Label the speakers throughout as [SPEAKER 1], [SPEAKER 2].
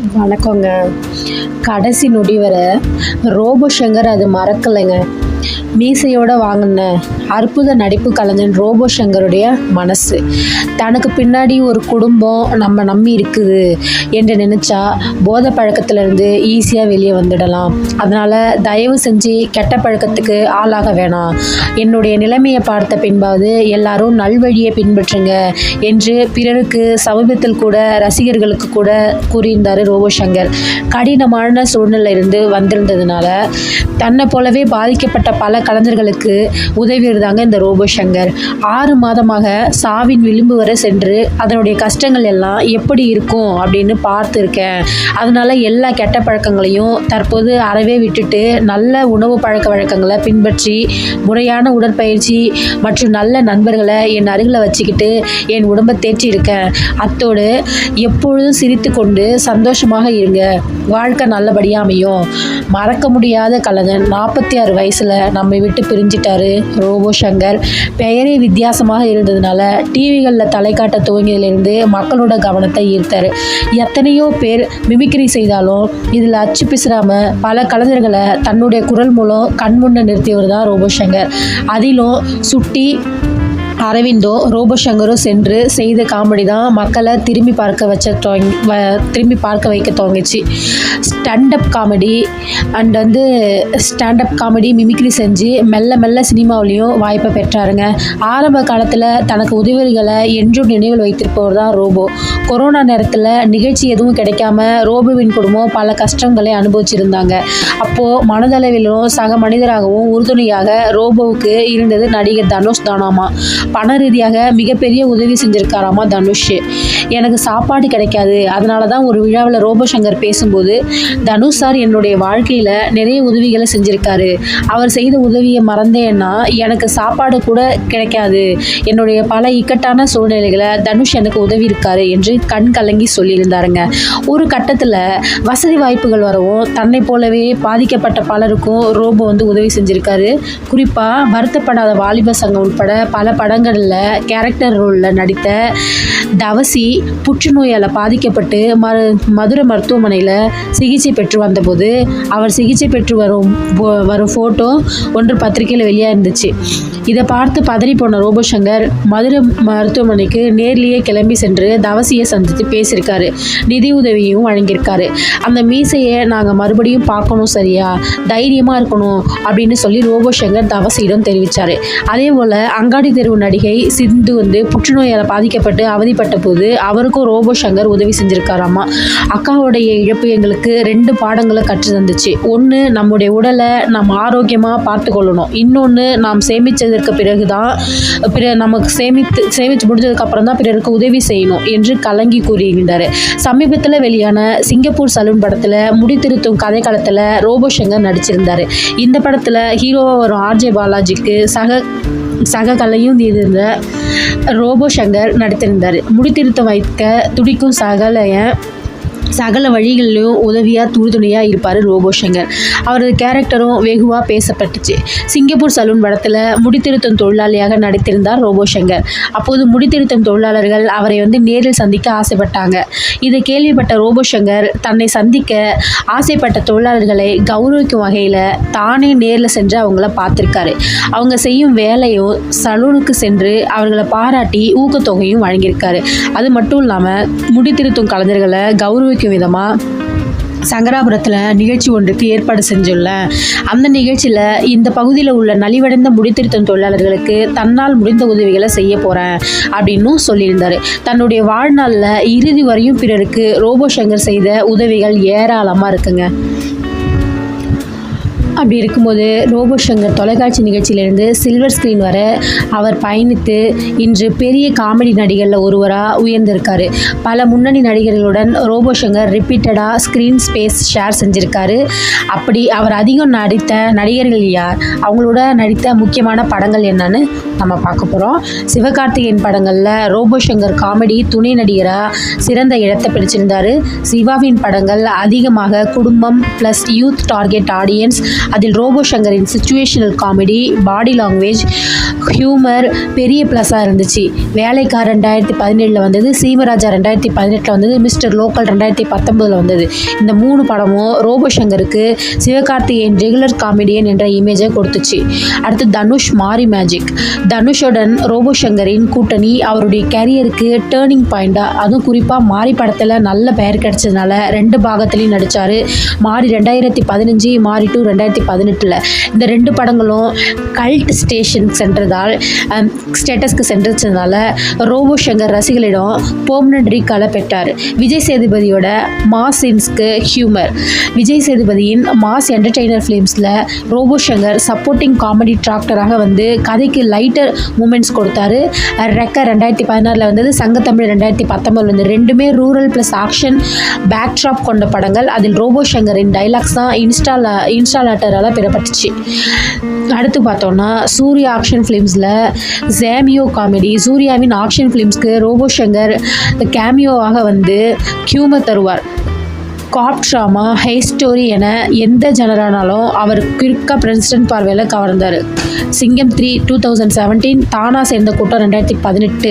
[SPEAKER 1] வணக்கங்க. கடைசி நொடி வர ரோபோ சங்கர் அது மறக்கலைங்க. மீசையோட வாங்கின அற்புத நடிப்பு கலைஞன் ரோபோ சங்கருடைய மனசு. தனக்கு பின்னாடி ஒரு குடும்பம் நம்ம நம்பி இருக்குது என்று நினச்சா போத பழக்கத்திலேருந்து ஈஸியாக வெளியே வந்துடலாம். அதனால் தயவு செஞ்சு கெட்ட பழக்கத்துக்கு ஆளாக வேணாம். என்னுடைய நிலைமையை பார்த்த பின்பாவது எல்லாரும் நல்வழியை பின்பற்றுங்க என்று பிறருக்கு சமீபத்தில் கூட ரசிகர்களுக்கு கூட கூறியிருந்தார் ரோபோ சங்கர் கடினமான சூழ்நிலையிலிருந்து வந்திருந்ததுனால தன்னை போலவே பாதிக்கப்பட்ட பல கலைஞர்களுக்கு உதவிடுதாங்க இந்த ரோபோ சங்கர் ஆறு மாதமாக சாவின் விளிம்பு வரை சென்று அதனுடைய கஷ்டங்கள் எல்லாம் எப்படி இருக்கும் அப்படின்னு பார்த்துருக்கேன். அதனால் எல்லா கெட்ட பழக்கங்களையும் தற்போது அறவே விட்டுட்டு நல்ல உணவு பழக்க வழக்கங்களை பின்பற்றி முறையான உடற்பயிற்சி மற்றும் நல்ல நண்பர்களை என் அருகில் வச்சுக்கிட்டு என் உடம்பை தேற்றி இருக்கேன். அத்தோடு எப்பொழுதும் சிரித்து கொண்டு சந்தோஷமாக இருங்க. வாழ்க்கை நல்லபடியாக அமையும். மறக்க முடியாத கலைஞன் நாற்பத்தி ஆறு வயசில் நம்மை விட்டு பிரிஞ்சிட்டாரு ரோபோ சங்கர் பெயரே வித்தியாசமாக இருந்ததுனால டிவிகளில் தலை காட்ட துவங்கியதிலிருந்து மக்களோட கவனத்தை ஈர்த்தார். எத்தனையோ பேர் மிமிக்ரி செய்தாலும் இதில் அச்சு பிசுறாம பல கலைஞர்களை தன்னுடைய குரல் மூலம் கண்முன்ன நிறுத்தியவர் தான் ரோபோ சங்கர் அதிலும் சுட்டி அரவிந்தோ ரோபோ சென்று செய்த காமெடி தான் மக்களை திரும்பி பார்க்க வச்ச வ- திரும்பி பார்க்க வைக்க துவங்கிச்சு. ஸ்டாண்டப் காமெடி அண்ட் வந்து ஸ்டாண்டப் காமெடி மிமிக்ரி செஞ்சு மெல்ல மெல்ல சினிமாவிலையும் வாய்ப்பை பெற்றாருங்க. ஆரம்ப காலத்தில் தனக்கு உதவிகளை என்றும் நினைவில் வைத்திருப்பவர் தான் ரோபோ. கொரோனா நேரத்தில் நிகழ்ச்சி எதுவும் கிடைக்காம ரோபோவின் குடும்பம் பல கஷ்டங்களை அனுபவிச்சிருந்தாங்க. அப்போது மனதளவிலும் சக மனிதராகவும் உறுதுணையாக ரோபோவுக்கு இருந்தது நடிகர் தனுஷ் தானாமா. பண ரீதியாக மிகப்பெரிய உதவி செஞ்சிருக்காராமா தனுஷ். எனக்கு சாப்பாடு கிடைக்காது. அதனால தான் ஒரு விழாவில் ரோபோசங்கர் பேசும்போது தனுஷ் சார் என்னுடைய வாழ்க்கையில் நிறைய உதவிகளை செஞ்சுருக்காரு. அவர் செய்த உதவியை மறந்தேன்னா எனக்கு சாப்பாடு கூட கிடைக்காது. என்னுடைய பல இக்கட்டான சூழ்நிலைகளை தனுஷ் எனக்கு உதவி இருக்காரு என்று கண் கலங்கி சொல்லியிருந்தாருங்க. ஒரு கட்டத்தில் வசதி வாய்ப்புகள் வரவும் தன்னை போலவே பாதிக்கப்பட்ட பலருக்கும் ரோபோ வந்து உதவி செஞ்சிருக்காரு. குறிப்பாக வருத்தப்படாத வாலிப சங்கம் உட்பட பல படங்கள் படங்களில் கேரக்டர் ரோலில் நடித்த தவசி புற்றுநோயால் பாதிக்கப்பட்டு மரு மதுரை மருத்துவமனையில் சிகிச்சை பெற்று வந்தபோது அவர் சிகிச்சை பெற்று வரும் போ- வரும் ஃபோட்டோ ஒன்று பத்திரிக்கையில் வெளியாக இருந்துச்சு. இதை பார்த்து பதறி போன ரோபோ சங்கர் மதுரை மருத்துவமனைக்கு நேர்லேயே கிளம்பி சென்று தவசியை சந்தித்து பேசியிருக்காரு. நிதி உதவியும் வழங்கியிருக்காரு. அந்த மீசையை நாங்கள் மறுபடியும் பார்க்கணும் சரியா? தைரியமாக இருக்கணும் அப்படின்னு சொல்லி ரோபோசங்கர் தவசியிடம் தெரிவித்தார் அதே போல் அங்காடி தெருவு நடி நடிகை சிந்து வந்து புற்றுநோயால் பாதிக்கப்பட்டு அவதிப்பட்ட போது அவருக்கும் ரோபோ சங்கர் உதவி செஞ்சுருக்காராமா. அக்காவுடைய இழப்பு எங்களுக்கு ரெண்டு பாடங்களை கற்று தந்துச்சு. ஒன்று நம்முடைய உடலை நாம் ஆரோக்கியமாக பார்த்துக்கொள்ளணும். இன்னொன்று நாம் சேமித்ததற்கு பிறகு தான் பிற நமக்கு சேமித்து சேமித்து முடிஞ்சதுக்கு அப்புறம் தான் பிறருக்கு உதவி செய்யணும் என்று கலங்கி கூறியிருந்தார். சமீபத்தில் வெளியான சிங்கப்பூர் சலூன் படத்தில் முடித்திருத்தும் கதை காலத்தில் ரோபோ சங்கர் நடிச்சிருந்தார். இந்த படத்தில் ஹீரோவாக வரும் ஆர்ஜே பாலாஜிக்கு சக சக கலையும் இருந்த ரோபோ சங்கர் நடித்திருந்தார். முடித்திருத்த வைக்க துடிக்கும் சகலையை சகல வழிகளிலும் உதவியாக உறுதுணையாக இருப்பார் ரோபோ சங்கர் அவரது கேரக்டரும் வெகுவாக பேசப்பட்டுச்சு. சிங்கப்பூர் சலூன் படத்தில் முடித்திருத்தம் தொழிலாளியாக நடித்திருந்தார் ரோபோ சங்கர் அப்போது முடித்திருத்தும் தொழிலாளர்கள் அவரை வந்து நேரில் சந்திக்க ஆசைப்பட்டாங்க. இதை கேள்விப்பட்ட ரோபோ சங்கர் தன்னை சந்திக்க ஆசைப்பட்ட தொழிலாளர்களை கௌரவிக்கும் வகையில் தானே நேரில் சென்று அவங்கள பார்த்துருக்காரு. அவங்க செய்யும் வேலையும் சலூனுக்கு சென்று அவர்களை பாராட்டி ஊக்கத்தொகையும் வழங்கியிருக்காரு. அது மட்டும் இல்லாமல் முடித்திருத்தும் கலைஞர்களை ஊக்குவிக்கும் விதமாக சங்கராபுரத்தில் நிகழ்ச்சி ஒன்றுக்கு ஏற்பாடு செஞ்சுள்ளேன் அந்த நிகழ்ச்சியில் இந்த பகுதியில் உள்ள நலிவடைந்த முடித்திருத்தம் தொழிலாளர்களுக்கு தன்னால் முடிந்த உதவிகளை செய்ய போகிறேன் அப்படின்னும் சொல்லியிருந்தார். தன்னுடைய வாழ்நாளில் இறுதி வரையும் பிறருக்கு ரோபோ சங்கர் செய்த உதவிகள் ஏராளமாக இருக்குங்க. அப்படி இருக்கும்போது ரோபோ சங்கர் தொலைக்காட்சி நிகழ்ச்சியிலிருந்து சில்வர் ஸ்க்ரீன் வர அவர் பயணித்து இன்று பெரிய காமெடி நடிகரில் ஒருவராக உயர்ந்திருக்காரு. பல முன்னணி நடிகர்களுடன் ரோபோ சங்கர் ரிப்பீட்டடாக ஸ்க்ரீன் ஸ்பேஸ் ஷேர் செஞ்சுருக்காரு. அப்படி அவர் அதிகம் நடித்த நடிகர்கள் யார்? அவங்களோட நடித்த முக்கியமான படங்கள் என்னன்னு நம்ம பார்க்க போகிறோம் சிவகார்த்திகேயன் படங்களில் ரோபோ சங்கர் காமெடி துணை நடிகராக சிறந்த இடத்தை பிடிச்சிருந்தாரு. சிவாவின் படங்கள் அதிகமாக குடும்பம் ப்ளஸ் யூத் டார்கெட் ஆடியன்ஸ் அதில் robot சங்கரின் situational comedy body language humour பெரிய ப்ளஸாக இருந்துச்சு. வேலைக்கார் ரெண்டாயிரத்தி பதினேழில் வந்தது சீமராஜா ரெண்டாயிரத்தி பதினெட்டில் வந்தது மிஸ்டர் லோக்கல் ரெண்டாயிரத்தி பத்தொம்போதில் வந்தது. இந்த மூணு படமும் ரோபோ சங்கருக்கு சிவகார்த்திகேயன் ரெகுலர் காமெடியன் என்ற இமேஜை கொடுத்துச்சு. அடுத்து தனுஷ் மாரி மேஜிக் தனுஷுடன் ரோபோ சங்கரின் கூட்டணி அவருடைய கேரியருக்கு டேர்னிங் பாயிண்டாக அதுவும் குறிப்பாக மாரி படத்தில் நல்ல பெயர் கிடைச்சதுனால ரெண்டு பாகத்துலேயும் நடித்தார் மாரி ரெண்டாயிரத்தி பதினஞ்சு மாரி டூ ரெண்டாயிரத்தி பதினெட்டில் இந்த ரெண்டு படங்களும் கல்ட் ஸ்டேஷன் சென்றதால் ஸ்டேட்டஸ்க்கு சென்றதுனால ரோபோ சங்கர் ரசிகளிடம் பெர்மனன்ட் ரீகாலை பெற்றார். விஜய் சேதுபதியோட மாஸ் சீன்ஸ்க்கு ஹியூமர் விஜய் சேதுபதியின் மாஸ் என்டர்டெய்னர் ஃபிலிம்ஸில் ரோபோ சங்கர் சப்போர்ட்டிங் காமெடி டிராக்டராக வந்து கதைக்கு லைட்டர் மூமெண்ட்ஸ் கொடுத்தாரு. ரெக்க ரெண்டாயிரத்தி பதினாறில் வந்தது சங்கத்தமிழ் ரெண்டாயிரத்தி பத்தொம்பதில் வந்து ரெண்டுமே ரூரல் ப்ளஸ் ஆக்ஷன் பேக்ட்ராப் கொண்ட படங்கள். அதில் ரோபோ சங்கரின் டைலாக்ஸ் தான் இன்ஸ்டால இன்ஸ்டாலேட்டரால் பெறப்பட்டுச்சு. அடுத்து பார்த்தோன்னா சூர்யா ஆக்ஷன் ஃபிலிம்ஸில் ஜேமியோ காமெடி சூர்யாவின் ஆக்ஷன் ஃபிலிம்ஸ்க்கு ரோபோ சங்கர் கேமியோவாக வந்து ஹியூமர் தருவார். காப் ட்ராமா ஹை ஸ்டோரி என எந்த ஜனரானாலும் அவர் கிறுக்க பிரசிடென்ட் பார்வையில் கவர்ந்தார் சிங்கம் த்ரீ டூ தௌசண்ட் செவன்டீன் தானா சேர்ந்த கூட்டம் ரெண்டாயிரத்தி பதினெட்டு.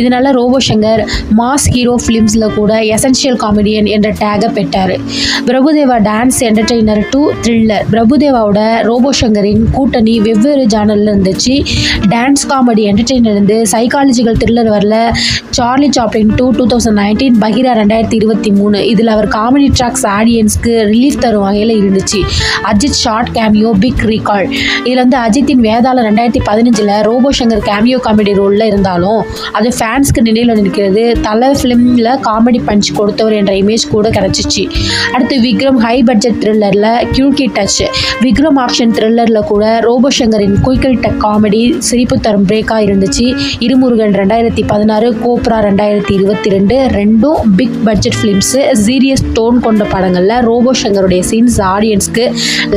[SPEAKER 1] இதனால ரோபோ சங்கர் மாஸ் ஹீரோ ஃபிலிம்ஸில் கூட எசென்ஷியல் காமெடியன் என்ற டேகை பெற்றார். Prabhudeva dance entertainer to thriller பிரபுதேவாவோட robot சங்கரின் கூட்டணி வெவ்வேறு ஜானலில் இருந்துச்சு. டான்ஸ் காமெடி என்டர்டெய்னர் இருந்து சைக்காலஜிக்கல் த்ரில்லர் வரல. Charlie Chaplin two two thousand nineteen Bagheera ரெண்டாயிரத்தி இருபத்தி மூணு. இதில் அவர் காமெடி ட்ராக்ஸ் ஆடியன்ஸ்க்கு ரிலீஃப் தரும் வகையில் இருந்துச்சு. Ajith short cameo big recall இதில் வந்து அஜித்தின் வேதாளம் ரெண்டாயிரத்தி பதினஞ்சில் ரோபோ சங்கர் கேமியோ காமெடி ரோலில் இருந்தாலும் அது ஃபேன்ஸ்க்கு நினைவில் நிற்கிறது. தலை ஃபிலிமில் காமெடி பஞ்ச் கொடுத்தவர் என்ற இமேஜ் கூட கிடச்சிச்சு. அடுத்து விக்ரம் ஹை பட்ஜெட் த்ரில்லரில் கியூக்கி டச் விக்ரம் ஆப்ஷன் த்ரில்லரில் கூட ரோபோ சங்கரின் குயிக்கல் டக் காமெடி சிரிப்பு தரும் பிரேக்காக இருந்துச்சு. இருமுருகன் ரெண்டாயிரத்தி பதினாறு கோப்ரா ரெண்டாயிரத்தி இருபத்தி ரெண்டு ரெண்டும் big budget films serious tone கொண்ட படங்களில் ரோபோ சங்கருடைய சீன்ஸ் ஆடியன்ஸ்க்கு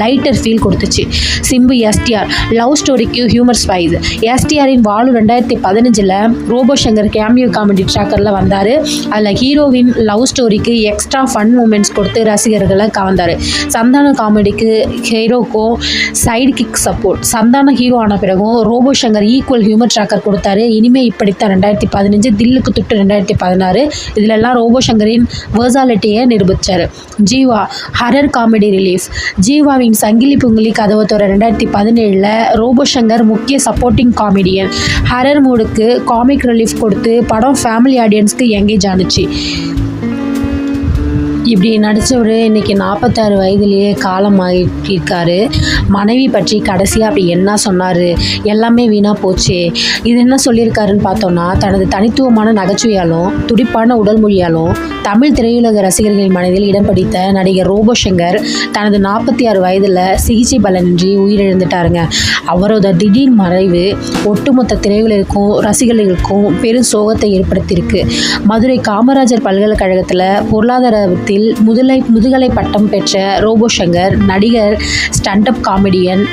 [SPEAKER 1] லைட்டர் ஃபீல் கொடுத்துச்சு. சிம்பு எஸ்டிஆர் லவ் ஸ்டோரிக்கு ஹியூமர் ஸ்பைஸ் எஸ்டிஆரின் வாலு ரெண்டாயிரத்தி பதினஞ்சில் ரோபோ சங்கர் கேமியோ காமெடி ட்ராக்கரில் வந்தார். அதில் ஹீரோவின் லவ் ஸ்டோரிக்கு எக்ஸ்ட்ரா ஃபன் மூமெண்ட்ஸ் கொடுத்து ரசிகர்களை கவர்ந்தார். சந்தான காமெடிக்கு ஹீரோக்கும் side kick support Santhana hero ஆன பிறகும் Robo Shankar equal humour tracker கொடுத்தாரு. இனிமே இப்படித்தான் ரெண்டாயிரத்தி பதினஞ்சு தில்லுக்கு துட்டு ரெண்டாயிரத்தி பதினாறு. இதிலெல்லாம் ரோபோ சங்கரின் வேர்சாலிட்டியை நிரூபித்தார் ஜீவா ஹரர் காமெடி ரிலீஃப் ஜீவாவின் சங்கிலி புங்கிலி கதவை தோற ரெண்டாயிரத்தி பதினேழில் ரோபோசங்கர் முக்கிய சப்போர்ட்டிங் காமெடியன் ஹரர் மூடுக்கு காமிக் ரிலீஃப் கொடுத்து படம் ஃபேமிலி ஆடியன்ஸ்க்கு எங்கேஜ் ஆனுச்சு. இப்படி நடித்தவர் இன்றைக்கி நாற்பத்தாறு வயதுலேயே காலமாகிருக்காரு மனைவி பற்றி கடைசியாக அப்படி என்ன சொன்னார்? எல்லாமே வீணாக போச்சு. இது என்ன சொல்லியிருக்காருன்னு பார்த்தோன்னா தனது தனித்துவமான நகைச்சுவையாலும் துடிப்பான உடல் மொழியாலும் தமிழ் திரையுலக ரசிகர்களின் மனதில் இடம் பிடித்த நடிகர் ரோபோ சங்கர் தனது நாற்பத்தி ஆறு வயதில் சிகிச்சை பலனின்றி உயிரிழந்துட்டாருங்க. அவரோட திடீர் மறைவு ஒட்டுமொத்த திரையுலகிற்கும் ரசிகர்களுக்கும் பெரும் சோகத்தை ஏற்படுத்தியிருக்கு. மதுரை காமராஜர் பல்கலைக்கழகத்தில் பொருளாதாரத்தில் முதலை முதுகலை பட்டம் பெற்ற ரோபோ சங்கர் நடிகர் ஸ்டண்டப் காமெடியன்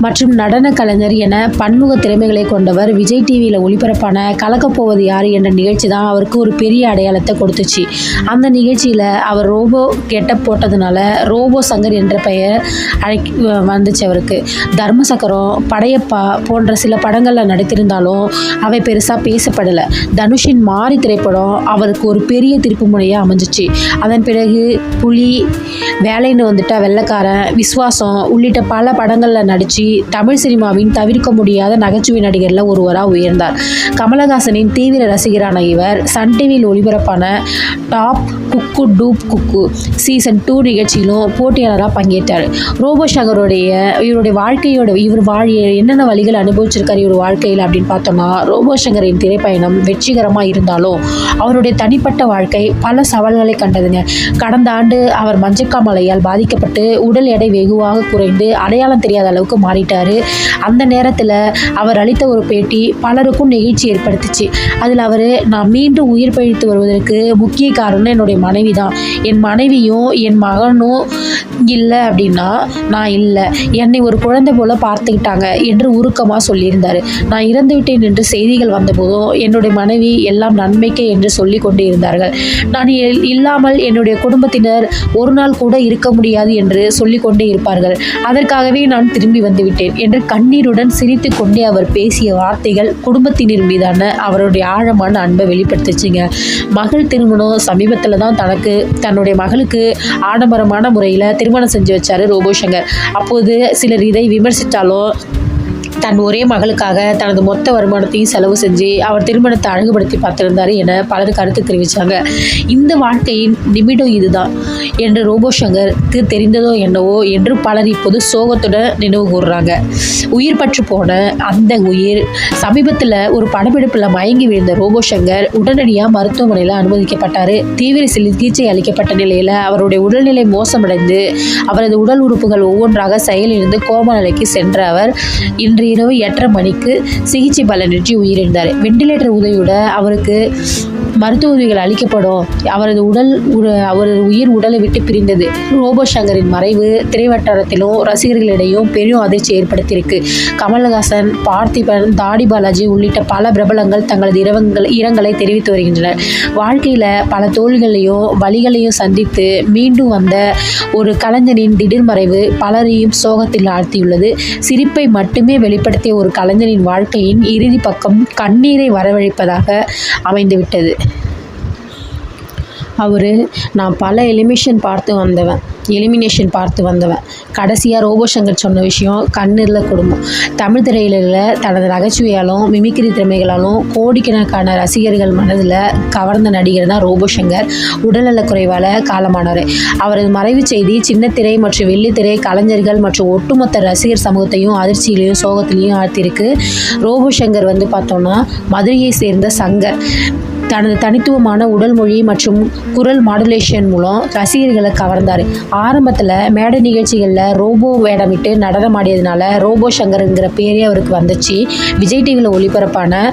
[SPEAKER 1] மற்றும் நடன கலைஞர் என பன்முக திறமைகளை கொண்டவர் விஜய் டிவியில் ஒளிபரப்பான கலக்கப்போவது யார் என்ற நிகழ்ச்சி தான் அவருக்கு ஒரு பெரிய அடையாளத்தை கொடுத்துச்சு. அந்த நிகழ்ச்சியில் அவர் ரோபோ கெட்டப் போட்டதுனால ரோபோ சங்கர் என்ற பெயர் அழைக் வந்துச்சு அவருக்கு. தர்மசக்கரம் படையப்பா போன்ற சில படங்களில் நடித்திருந்தாலும் அவை பெருசாக பேசப்படலை. தனுஷின் மாரி திரைப்படம் அவருக்கு ஒரு பெரிய திருப்பு முனையாக அமைஞ்சிச்சு. அதன் பிறகு புலி வேலைன்னு வந்துட்டா வெள்ளைக்காரன் விஸ்வாசம் உள்ளிட்ட பல படங்களில் நடித்து தமிழ் சினிமாவின் தவிர்க்க முடியாத நகைச்சுவை நடிகரில் ஒருவராக உயர்ந்தார். கமலஹாசனின் தீவிர ரசிகரான இவர் சன் டிவியில் ஒளிபரப்பான top cook dupe cook season two நிகழ்ச்சியிலும் போட்டியாளராக பங்கேற்றார். ரோபோ சங்கருடைய இவருடைய வாழ்க்கையோட இவர் வாழிய என்னென்ன வழிகள் அனுபவிச்சிருக்கார் இவர் வாழ்க்கையில் அப்படின்னு பார்த்தோம்னா ரோபோ சங்கரின் திரைப்பயணம் வெற்றிகரமாக இருந்தாலும் அவருடைய தனிப்பட்ட வாழ்க்கை பல சவால்களை கண்டதுங்க. கடந்த ஆண்டு அவர் மஞ்சக்காமலையால் பாதிக்கப்பட்டு உடல் எடை வெகுவாக குறைந்து அடையாளம் தெரியாத அளவுக்கு மாறி மாறிட்டாரு அந்த நேரத்தில் அவர் அளித்த ஒரு பேட்டி பலருக்கும் நெகிழ்ச்சி ஏற்படுத்துச்சு. அதில் அவர் நான் மீண்டும் உயிர் பழித்து வருவதற்கு முக்கிய காரணம் என்னுடைய மனைவி தான். என் மனைவியும் என் மகனும் இல்லை அப்படின்னா நான் இல்லை. என்னை ஒரு குழந்தை போல பார்த்துக்கிட்டாங்க என்று உருக்கமாக சொல்லியிருந்தார். நான் இறந்து விட்டேன் என்று செய்திகள் வந்தபோதும் என்னுடைய மனைவி எல்லாம் நன்மைக்கே என்று சொல்லி கொண்டு இருந்தார்கள். நான் எல் இல்லாமல் என்னுடைய குடும்பத்தினர் ஒரு நாள் கூட இருக்க முடியாது என்று சொல்லிக்கொண்டே இருப்பார்கள். அதற்காகவே நான் திரும்பி வந்து விட்டேன் என்று கண்ணீருடன் சிரித்து கொண்டே அவர் பேசிய வார்த்தைகள் குடும்பத்தினர் மீதான அவருடைய ஆழமான அன்பை வெளிப்படுத்துச்சுங்க. மகள் திருமணம் சமீபத்தில் தான் தனக்கு தன்னுடைய மகளுக்கு ஆடம்பரமான முறையில் திருமணம் செஞ்சு வச்சாரு ரோபோ சங்கர் அப்போது சிலர் இதை விமர்சித்தாலும் தன் ஒரே மகளுக்காக தனது மொத்த வருமானத்தையும் செலவு செஞ்சு அவர் திருமணத்தை அழகுபடுத்தி பார்த்திருந்தார் என பலர் கருத்து தெரிவித்தாங்க இந்த வாழ்க்கையின் நிமிடம் இதுதான் என்று ரோபோ சங்கருக்கு தெரிந்ததோ என்னவோ என்று பலர் இப்போது சோகத்துடன் நினைவு கூறுறாங்க உயிர் பற்று போன அந்த உயிர் சமீபத்தில் ஒரு படப்பிடிப்பில் மயங்கி விழுந்த ரோபோ சங்கர் உடனடியாக மருத்துவமனையில் அனுமதிக்கப்பட்டார். தீவிர சிகிச்சை அளிக்கப்பட்ட நிலையில் அவருடைய உடல்நிலை மோசமடைந்து அவரது உடல் உறுப்புகள் ஒவ்வொன்றாக செயலிழந்து கோம நிலைக்கு சென்ற அவர் இன்று இரவு எட்டரை மணிக்கு சிகிச்சை பலனின்றி உயிரிழந்தார். வெண்டிலேட்டர் உதவியோட அவருக்கு மருத்துவ உதவிகள் அளிக்கப்படும் அவரது உடல் அவரது உயிர் உடலை விட்டு பிரிந்தது. ரோபோ சங்கரின் மறைவு திரைவட்டாரத்திலும் ரசிகர்களிடையும் பெரும் அதிர்ச்சி ஏற்படுத்தியிருக்கு. கமல்ஹாசன் பார்த்திபன் தாடி பாலாஜி உள்ளிட்ட பல பிரபலங்கள் தங்களது இரவங்கள் இரங்கலை தெரிவித்து வருகின்றனர். வாழ்க்கையில் பல தோல்விகளையும் வழிகளையும் சந்தித்து மீண்டும் வந்த ஒரு கலைஞனின் திடீர் மறைவு பலரையும் சோகத்தில் ஆழ்த்தியுள்ளது. சிரிப்பை மட்டுமே வெளிப்படுத்திய ஒரு கலைஞனின் வாழ்க்கையின் இறுதி பக்கம் கண்ணீரை வரவழைப்பதாக அமைந்துவிட்டது. அவர் நான் பல எலிமினேஷன் பார்த்து வந்தவன். எலிமினேஷன் பார்த்து வந்தவன். கடைசியாக ரோபோ சங்கர் சொன்ன விஷயம் கண்ணீரில் குடும்பம். தமிழ் திரையில தனது நகைச்சுவையாலும் மிமிக்ரி திறமைகளாலும் கோடிக்கணக்கான ரசிகர்கள் மனதில் கவர்ந்த நடிகர் தான் ரோபோ சங்கர். உடல்நலக் குறைவால் காலமானவர். அவரது மறைவு செய்தி சின்னத்திரை மற்றும் வெள்ளித்திரை கலைஞர்கள் மற்றும் ஒட்டுமொத்த ரசிகர் சமூகத்தையும் அதிர்ச்சியிலையும் சோகத்திலையும் ஆழ்த்தியிருக்கு. ரோபோ சங்கர் வந்து பார்த்தோன்னா மதுரையை சேர்ந்த சங்கர். தனது தனித்துவமான உடல் மொழி மற்றும் குரல் மாடுலேஷன் மூலம் ரசிகர்களை கவர்ந்தார். ஆரம்பத்தில் மேடை நிகழ்ச்சிகளில் ரோபோ வேடமிட்டு நடனமாடியதுனால ரோபோ சங்கருங்கிற பேரே அவருக்கு வந்துச்சு. விஜய் டிவியில் ஒளிபரப்பான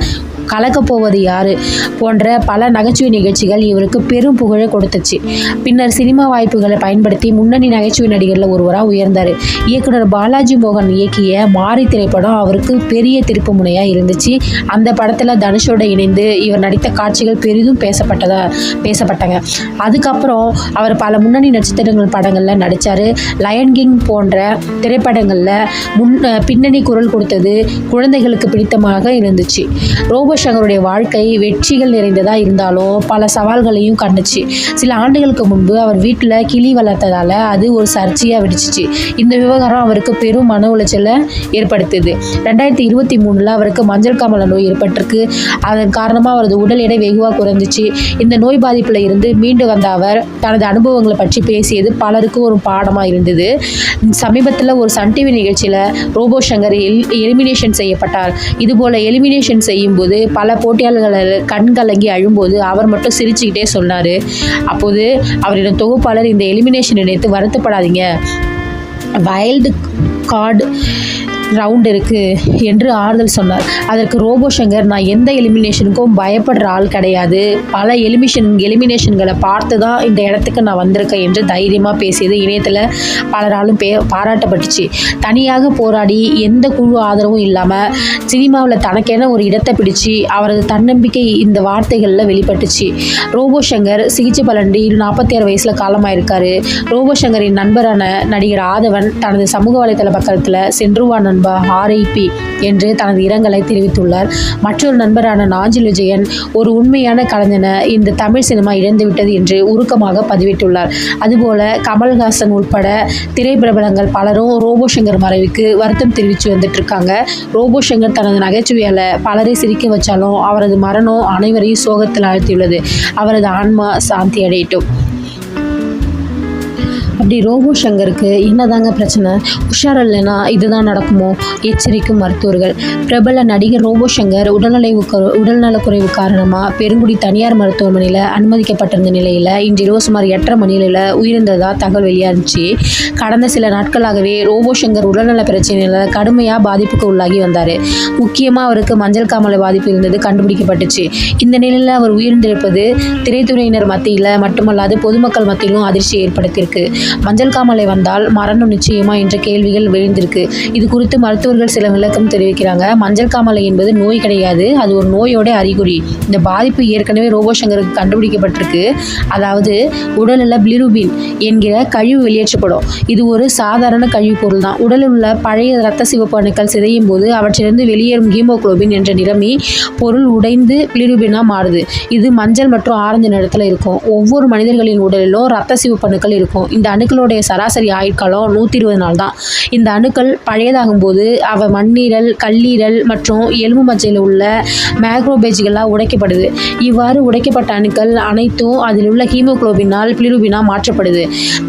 [SPEAKER 1] கலக்கப் போவது யாரு போன்ற பல நகைச்சுவை நிகழ்ச்சிகள் இவருக்கு பெரும் புகழை கொடுத்துச்சு. பின்னர் சினிமா வாய்ப்புகளை பயன்படுத்தி முன்னணி நகைச்சுவை நடிகரில் ஒருவராக உயர்ந்தார். இயக்குனர் பாலாஜி மோகன் இயக்கிய மாரி திரைப்படம் அவருக்கு பெரிய திருப்பு முனையாக இருந்துச்சு. அந்த படத்தில் தனுஷோட இணைந்து இவர் நடித்த காட்சிகள் பெரிதும் பேசப்பட்டதா பேசப்பட்டாங்க. அதுக்கப்புறம் அவர் பல முன்னணி நட்சத்திரங்கள் படங்களில் நடித்தார் லயன் கிங் போன்ற திரைப்படங்களில் முன் பின்னணி குரல் கொடுத்தது குழந்தைகளுக்கு பிடித்தமாக இருந்துச்சு. ரோபோ சங்கருடைய வாழ்க்கை வெற்றிகள் நிறைந்ததாக இருந்தாலும் பல சவால்களையும் கண்டுச்சு. சில ஆண்டுகளுக்கு முன்பு அவர் வீட்டில் கிளி வளர்த்ததால் அது ஒரு சர்ச்சையாக வெடிச்சிச்சு. இந்த விவகாரம் அவருக்கு பெரும் மன உளைச்சலை ஏற்படுத்துது ரெண்டாயிரத்தி இருபத்தி மூணில் அவருக்கு மஞ்சள் காமல நோய் ஏற்பட்டிருக்கு. அதன் காரணமாக அவரது உடல் எடை வெகுவாக குறைஞ்சிச்சு. இந்த நோய் பாதிப்பில் இருந்து மீண்டு வந்த அவர் தனது அனுபவங்களை பற்றி பேசியது பலருக்கும் ஒரு பாடமாக இருந்தது. சமீபத்தில் ஒரு சன் டிவி நிகழ்ச்சியில் ரோபோ சங்கர் எல் எலிமினேஷன் செய்யப்பட்டார். இதுபோல் எலிமினேஷன் செய்யும்போது பல போட்டியாளர்கள் கண் கலங்கி அழும்போது அவர் மட்டும் சிரிச்சுக்கிட்டே சொன்னார். அப்போது அவரிடம் தொகுப்பாளர் இந்த எலிமினேஷன் நினைத்து வருத்தப்படாதீங்க. வைல்டு கார்டு ரவுண்ட் இருக்குது என்று ஆறுதல் சொன்னார். அதற்கு ரோபோ சங்கர் நான் எந்த எலிமினேஷனுக்கும் பயப்படுற ஆள் கிடையாது. பல எலிமிஷன் எலிமினேஷன்களை பார்த்து தான் இந்த இடத்துக்கு நான் வந்திருக்கேன் என்று தைரியமாக பேசியது இணையத்தில் பலராலும் பே பாராட்டப்பட்டுச்சு. தனியாக போராடி எந்த குழு ஆதரவும் இல்லாமல் சினிமாவில் தனக்கென ஒரு இடத்தை பிடிச்சு அவரது தன்னம்பிக்கை இந்த வார்த்தைகளில் வெளிப்பட்டுச்சு. ரோபோ சங்கர் சிகிச்சை பலன்றி நாற்பத்தி ஆறு வயசில் காலமாயிருக்காரு. ரோபோ சங்கரின் நண்பரான நடிகர் ஆதவன் தனது சமூக வலைதள பக்கத்தில் சென்றுவா நண்பா ஆர்ஐபி என்று தனது இரங்கலை தெரிவித்துள்ளார். மற்றொரு நண்பரான நாஞ்சில் விஜயன் ஒரு உண்மையான கலைஞனை இந்த தமிழ் சினிமா இழந்துவிட்டது என்று உருக்கமாக பதிவிட்டுள்ளார். அதுபோல கமல்ஹாசன் உட்பட திரைப்பிரபலங்கள் பலரும் ரோபோ சங்கர் மறைவுக்கு வருத்தம் தெரிவித்து வந்துட்டு இருக்காங்க ரோபோ சங்கர் தனது நகைச்சுவையால் பலரை சிரிக்க வச்சாலும் அவரது மரணம் அனைவரையும் சோகத்தில் ஆழ்த்தியுள்ளது. அவரது ஆன்மா சாந்தி அடையட்டும். அப்படி ரோபோ சங்கருக்கு என்னதாங்க பிரச்சனை? உஷார் இல்லைன்னா இதுதான் நடக்குமோ? எச்சரிக்கும் மருத்துவர்கள். பிரபல நடிகர் ரோபோ சங்கர் உடல்நலை உடல்நலக்குறைவு காரணமாக பெருங்குடி தனியார் மருத்துவமனையில் அனுமதிக்கப்பட்டிருந்த நிலையில் இன்றிரவு சுமார் எட்டரை மணியில் உயிரிழந்ததாக தகவல் வெளியாகிச்சு கடந்த சில நாட்களாகவே ரோபோ சங்கர் உடல்நல பிரச்சனையில் கடுமையாக பாதிப்புக்கு உள்ளாகி வந்தார். முக்கியமாக அவருக்கு மஞ்சள் காமலை பாதிப்பு இருந்தது கண்டுபிடிக்கப்பட்டுச்சு. இந்த நிலையில் அவர் உயிர்ந்திருப்பது திரைத்துறையினர் மத்தியில் மட்டுமல்லாது பொதுமக்கள் மத்தியிலும் அதிர்ச்சி ஏற்படுத்தியிருக்கு. மஞ்சள் காமாலை வந்தால் மரணம் நிச்சயமா என்ற கேள்விகள் விழுந்திருக்கு இது குறித்து மருத்துவர்கள் சில விளக்கம் தெரிவிக்கிறாங்க. மஞ்சள் காமலை என்பது நோய் கிடையாது. அது ஒரு நோயோட அறிகுறி. இந்த பாதிப்பு ஏற்கனவே ரோபோ சங்கருக்கு கண்டுபிடிக்கப்பட்டிருக்கு. அதாவது உடலில் பிலிருபின் என்கிற கழிவு வெளியேற்றப்படும். இது ஒரு சாதாரண கழிவுப் பொருள் தான். உடலில் உள்ள பழைய இரத்த சிவப்பு அணுக்கள் சிதையும் போது அவற்றிலிருந்து வெளியேறும் ஹீமோக்ளோபின் என்ற நிறமி பொருள் உடைந்து பிலிருபினாக மாறுது. இது மஞ்சள் மற்றும் ஆரஞ்சு நிறத்தில் இருக்கும். ஒவ்வொரு மனிதர்களின் உடலிலும் ரத்த சிவப்பு அணுக்கள் இருக்கும். இந்த அணு அணுக்களுடைய சராசரி ஆயுட்காலம் நூற்றி இருபது நாள் தான் இந்த அணுக்கள் பழையதாகும் போது அவை மண்ணீரல் கல்லீரல் மற்றும் எலும்பு மஜ்ஜையில் உள்ள மேக்ரோபேஜ்களாக உடைக்கப்படுது. இவ்வாறு உடைக்கப்பட்ட அணுக்கள் அனைத்தும் அதில் உள்ள ஹீமோகுளோபினால் பிலிருபினா மாற்றப்படுது.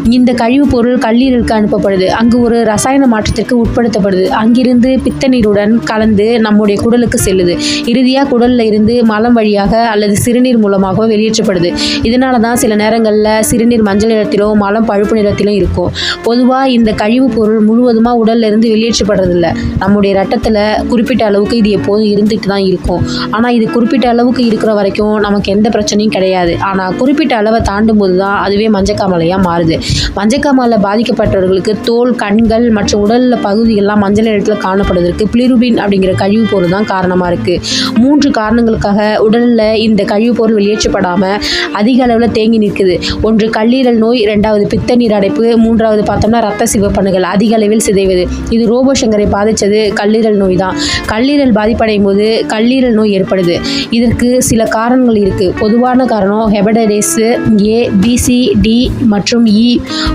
[SPEAKER 1] இந்த கழிவுப் பொருள் கல்லீரலுக்கு அனுப்பப்படுது. அங்கு ஒரு ரசாயன மாற்றத்திற்கு உட்படுத்தப்படுது. அங்கிருந்து பித்த நீருடன் கலந்து நம்முடைய குடலுக்கு செல்லுது. இறுதியாக குடலில் இருந்து மலம் வழியாக அல்லது சிறுநீர் மூலமாக வெளியேற்றப்படுது. இதனால தான் சில நேரங்களில் சிறுநீர் மஞ்சள் நிறத்திலோ மலம் பழுப்பு நிறத்திலும் இருக்கும் பொதுவாக இந்த கழிவுப் பொருள் முழுவதுமாக உடல்லிருந்து வெளியேற்றப்படுறதில்ல. நம்முடைய ரட்டத்தில் குறிப்பிட்ட அளவுக்கு இது எப்போதும் இருந்துட்டு தான் இருக்கும். ஆனால் இது குறிப்பிட்ட அளவுக்கு இருக்கிற வரைக்கும் நமக்கு எந்த பிரச்சனையும் கிடையாது. ஆனால் குறிப்பிட்ட அளவை தாண்டும் போது தான் அதுவே மஞ்சக்காமலையாக மாறுது. மஞ்சக்காமலை பாதிக்கப்பட்டவர்களுக்கு தோல் கண்கள் மற்றும் உடலில் பகுதிகள்லாம் மஞ்சள் நிறத்தில் காணப்படுவதற்கு பிளிருபின் அப்படிங்கிற கழிவுப் பொருள் தான் காரணமாக இருக்குது மூன்று காரணங்களுக்காக உடலில் இந்த கழிவுப் பொருள் வெளியேற்றப்படாமல் அதிக அளவில் தேங்கி நிற்குது. ஒன்று கல்லீரல் நோய். ரெண்டாவது பித்த நீர் அடைப்பு. மூன்றாவது பார்த்தோம்னா ரத்த சிவப்பணுகள் அதிக அளவில் சிதைவது. இது ரோபோ சங்கரை பாதித்தது கல்லீரல் நோய் தான் கல்லீரல் பாதிப்படையும் போது கல்லீரல் நோய் ஏற்படுது. இதற்கு சில காரணங்கள் இருக்குது பொதுவான காரணம் ஹெபடைடிஸு ஏ பிசி டி மற்றும் இ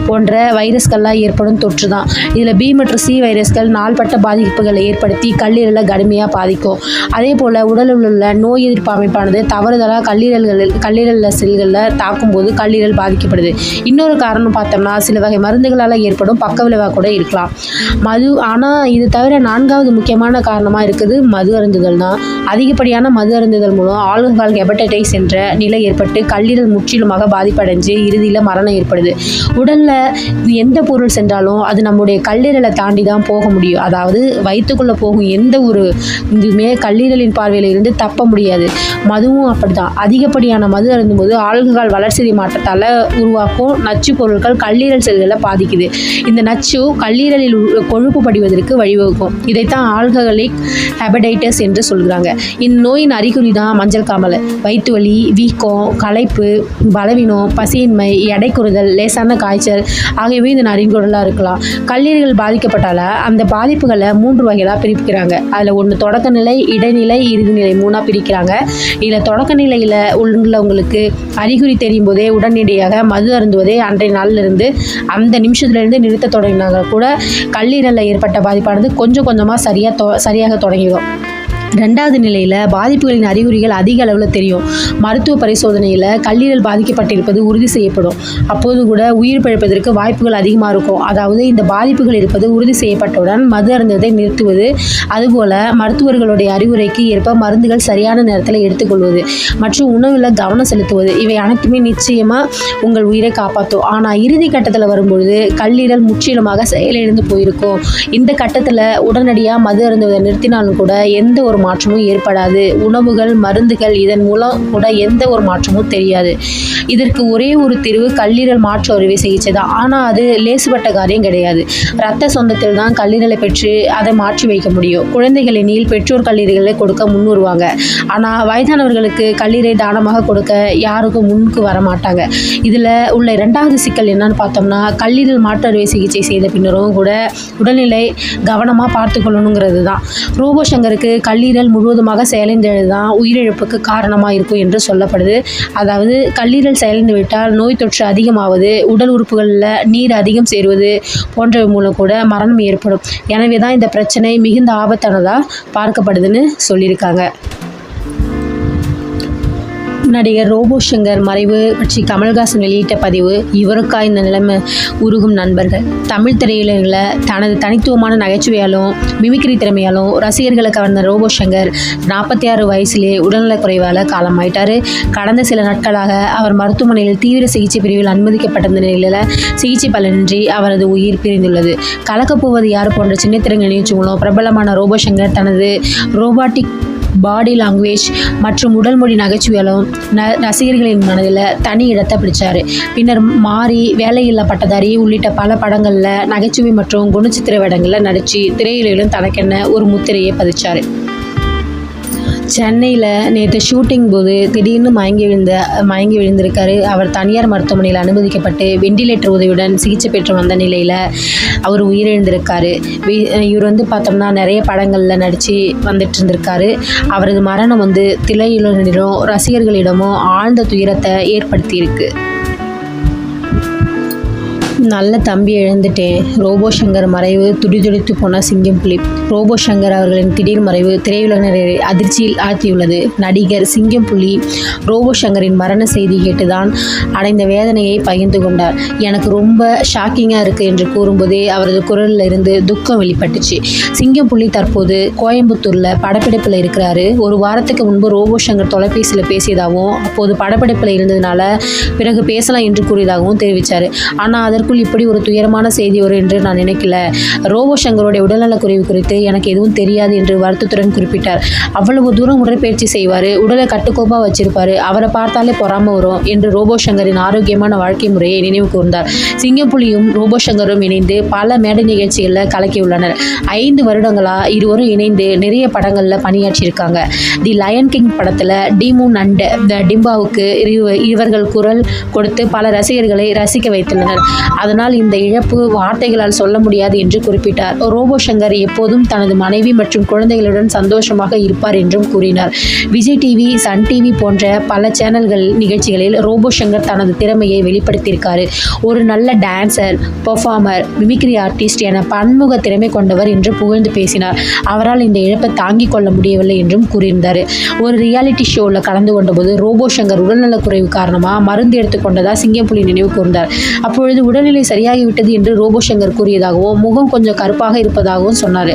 [SPEAKER 1] போன்ற வைரஸ்கள்லாம் ஏற்படும் தொற்று தான் இதில் பி மற்றும் சி வைரஸ்கள் நாள்பட்ட பாதிப்புகளை ஏற்படுத்தி கல்லீரலை கடுமையாக பாதிக்கும். அதே போல் உடலில் உள்ள நோய் எதிர்ப்பு அமைப்பானது தவறுதலாக கல்லீரல்களில் கல்லீரல் செல்களில் தாக்கும்போது கல்லீரல் பாதிக்கப்படுது. இன்னொரு காரணம் பார்த்தோம்னா சில வகை மருந்துகளால் ஏற்படும் பக்க விளைவாக கூட இருக்கலாம். மது ஆனால் இது தவிர நான்காவது முக்கியமான காரணமாக இருக்குது மது அருந்துதல் தான். அதிகப்படியான மது அருந்துதல் மூலம் ஆல்கஹால் ஹெபடைட்டிஸ் என்ற நிலை ஏற்பட்டு கல்லீரல் முற்றிலுமாக பாதிப்படைஞ்சு இறுதியில் மரணம் ஏற்படுது. உடலில் எந்த பொருள் சென்றாலும் அது நம்முடைய கல்லீரலை தாண்டி தான் போக முடியும். அதாவது வயிற்றுக்குள்ளே போகும் எந்த ஒரு இதுவுமே கல்லீரலின் பார்வையில் இருந்து தப்ப முடியாது. மதுவும் அப்படிதான் அதிகப்படியான மது அருந்தும் போது ஆல்கஹால் வளர்ச்சி மாற்றத்தால் உருவாக்கும் நச்சு பொருட்கள் கல் கல்லீரல் செல்களை பாதிக்குது. இந்த நச்சு கல்லீரலில் கொழுப்பு படிவதற்கு வழிவகுக்கும். இதைத்தான் ஆல்கஹாலிக் ஹெபடைட்டஸ் என்று சொல்கிறாங்க இந்த நோயின் அறிகுறி தான் மஞ்சள் காமலை. வயிற்று வலி வீக்கம் களைப்பு பலவீனம் பசியின்மை எடை குறுதல் லேசான காய்ச்சல் ஆகியவை இந்த அறிகுறிகளாக இருக்கலாம். கல்லீரல்கள் பாதிக்கப்பட்டால அந்த பாதிப்புகளை மூன்று வகைகளாக பிரிக்கிறாங்க. அதில் ஒன்று தொடக்க நிலை இடைநிலை இறுதிநிலை மூணாக பிரிக்கிறாங்க. இதில் தொடக்க நிலையில் உள்ளவங்களுக்கு அறிகுறி தெரியும் போதே உடனடியாக மது அருந்துவதே அன்றைய நாளிலிருந்து வந்து அந்த நிமிஷத்துலேருந்து நிறுத்த தொடங்கினாங்க. கூட கல்லீரலில் ஏற்பட்ட பாதிப்பானது கொஞ்சம் கொஞ்சமாக சரியாக தொ சரியாக தொடங்கிடும். ரெண்டாவது நிலையில் பாதிப்புகளின் அறிகுறிகள் அதிக அளவில் தெரியும். மருத்துவ பரிசோதனையில் கல்லீரல் பாதிக்கப்பட்டிருப்பது உறுதி செய்யப்படும். அப்போது கூட உயிர் பிழைப்பதற்கு வாய்ப்புகள் அதிகமாக இருக்கும். அதாவது இந்த பாதிப்புகள் இருப்பது உறுதி செய்யப்பட்டவுடன் மது அருந்துவதை நிறுத்துவது அதுபோல் மருத்துவர்களுடைய அறிவுரைக்கு ஏற்ப மருந்துகள் சரியான நேரத்தில் எடுத்துக்கொள்வது மற்றும் உணவில் கவனம் செலுத்துவது. இவை அனைத்துமே நிச்சயமாக உங்கள் உயிரை காப்பாற்றும். ஆனால் இறுதி கட்டத்தில் வரும்பொழுது கல்லீரல் முற்றிலுமாக செயலிழந்து போயிருக்கும். இந்த கட்டத்தில் உடனடியாக மது அருந்துவதை நிறுத்தினாலும் கூட எந்த ஒரு மாற்றமும் ஏற்படாது. உணவுகள் மருந்துகள் இதன் மூலம் கூட எந்த ஒரு மாற்றமும் தெரியாது. இதற்கு ஒரே ஒரு தீர்வு கல்லீரல் மாற்று அறுவை சிகிச்சை தான் ஆனால் அது லேசுபட்ட காரியம் கிடையாது. ரத்த சொந்தத்தில் தான் கல்லீரலை பெற்று அதை மாற்றி வைக்க முடியும். குழந்தைகள் எண்ணில் பெற்றோர் கல்லீரலை கொடுக்க முன் வருவாங்க. ஆனால் வயதானவர்களுக்கு கல்லீரை தானமாக கொடுக்க யாருக்கும் முன்னுக்கு வர மாட்டாங்க இதில் உள்ள இரண்டாவது சிக்கல் என்னன்னு பார்த்தோம்னா கல்லீரல் மாற்று அறுவை சிகிச்சை செய்த பின்னரும் கூட உடல்நிலை கவனமாக பார்த்து கொள்ளணுங்கிறது தான் ரோபோ சங்கருக்கு கல்லீரல் முழுவதுமாக செயலிழந்தது தான் உயிரிழப்புக்கு காரணமாக இருக்கும் என்று சொல்லப்படுது. அதாவது கல்லீரல் செயலிழந்து விட்டால் நோய் தொற்று அதிகமாவது உடல் உறுப்புகளில் நீர் அதிகம் சேருவது போன்றவை மூலம் கூட மரணம் ஏற்படும். எனவே தான் இந்த பிரச்சனை மிகுந்த ஆபத்தானதாக பார்க்கப்படுதுன்னு சொல்லியிருக்காங்க. நடிகர் ரோபோ சங்கர் மறைவு பற்றி கமல்ஹாசன் வெளியிட்ட பதிவு இவருக்கா இந்த நிலைமை? உருகும் நண்பர்கள். தமிழ் திரையுலகில் தனது தனித்துவமான நகைச்சுவையாலும் மிமிக்ரி திறமையாலும் ரசிகர்களை கவர்ந்த ரோபோ சங்கர் நாற்பத்தி ஆறு வயசிலே உடல்நலக்குறைவால் காலமாயிட்டார். கடந்த சில நாட்களாக அவர் மருத்துவமனையில் தீவிர சிகிச்சை பிரிவில் அனுமதிக்கப்பட்டிருந்த நிலையில் சிகிச்சை பலனின்றி அவரது உயிர் பிரிந்துள்ளது. கலக்கப்போவது யார் போன்ற சின்னத்திறங்க நிகழ்ச்சி மூலம் பிரபலமான ரோபோ சங்கர் தனது ரோபாட்டிக் பாடி லாங்குவேஜ் மற்றும் உடல் மொழி நகைச்சுவையாலும் ந ரசிகர்களின் மனதில் தனி இடத்தை பிடிச்சார். பின்னர் மாறி வேலையில்லா பட்டதாரி உள்ளிட்ட பல படங்களில் நகைச்சுவை மற்றும் குணச்சித்திர வேடங்களில் நடித்து திரையிலும் தனக்கென்ன ஒரு முத்திரையை பதிச்சார். சென்னையில் நேற்று ஷூட்டிங் போது திடீர்னு மயங்கி விழுந்த மயங்கி விழுந்திருக்காரு. அவர் தனியார் மருத்துவமனையில் அனுமதிக்கப்பட்டு வெண்டிலேட்டர் உதவியுடன் சிகிச்சை பெற்று வந்த நிலையில் அவர் உயிரிழந்திருக்காரு. இவர் வந்து பார்த்தோம்னா நிறைய படங்களில் நடித்து வந்துட்டு இருந்திருக்காரு அவரது மரணம் வந்து திரையுலகினரும் ரசிகர்களிடமும் ஆழ்ந்த துயரத்தை ஏற்படுத்தியிருக்கு. நல்ல தம்பி இழந்துட்டேன் ரோபோ சங்கர் மறைவு துடிதுடித்து போன சிங்கம் புலி. ரோபோ சங்கர் அவர்களின் திடீர் மறைவு திரையுலகினரை அதிர்ச்சியில் ஆழ்த்தியுள்ளது. நடிகர் சிங்கம் புலி ரோபோ சங்கரின் மரண செய்தி கேட்டுதான் அடைந்த வேதனையை பகிர்ந்து கொண்டார். எனக்கு ரொம்ப ஷாக்கிங்காக இருக்குது என்று கூறும்போதே அவரது குரலில் இருந்து துக்கம் வெளிப்பட்டுச்சு. சிங்கம் புலி தற்போது கோயம்புத்தூரில் படப்பிடிப்பில் இருக்கிறாரு. ஒரு வாரத்துக்கு முன்பு ரோபோ சங்கர் தொலைபேசியில் பேசியதாகவும் அப்போது படப்பிடிப்பில் இருந்ததுனால பிறகு பேசலாம் என்று கூறியதாகவும் தெரிவித்தார் ஆனால் அதற்கு எனக்குள் இப்படி ஒரு துயரமான செய்தி வரும் என்று நான் நினைக்கல. ரோபோ சங்கருடைய உடல்நலக்குறைவு குறித்து எனக்கு எதுவும் தெரியாது என்று வருத்தத்துடன் குறிப்பிட்டார். அவ்வளவு தூரம் உடற்பயிற்சி செய்வார் உடலை கட்டுக்கோப்பாக வச்சிருப்பார் அவரை பார்த்தாலே பொறாம வரும் என்று ரோபோ சங்கரின் ஆரோக்கியமான வாழ்க்கை முறையை நினைவு கூர்ந்தார். சிங்கப்புலியும் ரோபோ சங்கரும் இணைந்து பல மேடை நிகழ்ச்சிகளில் கலக்கியுள்ளனர். ஐந்து வருடங்களா இருவரும் இணைந்து நிறைய படங்களில் பணியாற்றியிருக்காங்க. தி லயன் கிங் படத்தில் டிமூன் அண்ட் த டிம்பாவுக்கு இவர்கள் குரல் கொடுத்து பல ரசிகர்களை ரசிக்க வைத்துள்ளனர். அதனால் இந்த இழப்பு வார்த்தைகளால் சொல்ல முடியாது என்று குறிப்பிட்டார். ரோபோ சங்கர் எப்போதும் தனது மனைவி மற்றும் குழந்தைகளுடன் சந்தோஷமாக இருப்பார் என்றும் கூறினார். விஜய் டிவி சன் டிவி போன்ற பல சேனல்கள் நிகழ்ச்சிகளில் ரோபோ சங்கர் தனது திறமையை வெளிப்படுத்தியிருக்காரு. ஒரு நல்ல டான்சர் பெர்ஃபார்மர் மிமிக்ரி ஆர்டிஸ்ட் என பன்முக திறமை கொண்டவர் என்று புகழ்ந்து பேசினார். அவரால் இந்த இழப்பை தாங்கிக் கொள்ள முடியவில்லை என்றும் கூறியிருந்தார். ஒரு ரியாலிட்டி ஷோவில் கலந்து கொண்டபோது ரோபோ சங்கர் உடல்நலக்குறைவு காரணமாக மருந்து எடுத்துக்கொண்டதாக சிங்கப்புலி நினைவு கூர்ந்தார். அப்பொழுது சூழ்நிலை சரியாகிவிட்டது என்று ரோபோ சங்கர் கூறியதாகவும் முகம் கொஞ்சம் கருப்பாக இருப்பதாகவும் சொன்னார்.